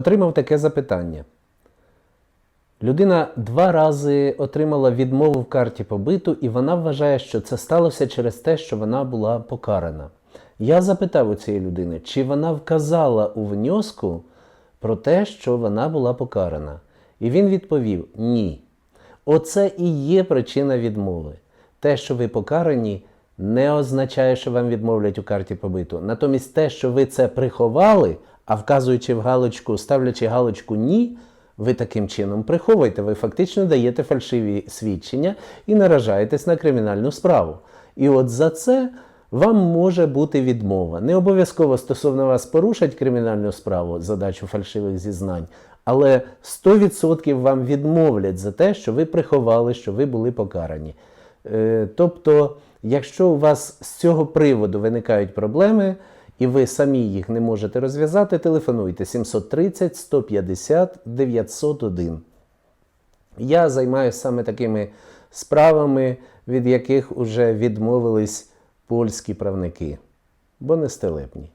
Отримав таке запитання. Людина два рази отримала відмову в карті побиту, і вона вважає, що це сталося через те, що вона була покарана. Я запитав у цієї людини, чи вона вказала у внеску про те, що вона була покарана. І він відповів: ні. Оце і є причина відмови. Те, що ви покарані, не означає, що вам відмовлять у карті побиту. Натомість те, що ви це приховали, а вказуючи в галочку, ставлячи галочку ні, ви таким чином приховуєте, ви фактично даєте фальшиві свідчення і наражаєтесь на кримінальну справу. І от за це вам може бути відмова. Не обов'язково стосовно вас порушать кримінальну справу, задачу фальшивих зізнань, але 100% вам відмовлять за те, що ви приховали, що ви були покарані. Е, Тобто, якщо у вас з цього приводу виникають проблеми, і ви самі їх не можете розв'язати, телефонуйте 730 150 901. Я займаюся саме такими справами, від яких уже відмовились польські правники, бо не стелепні.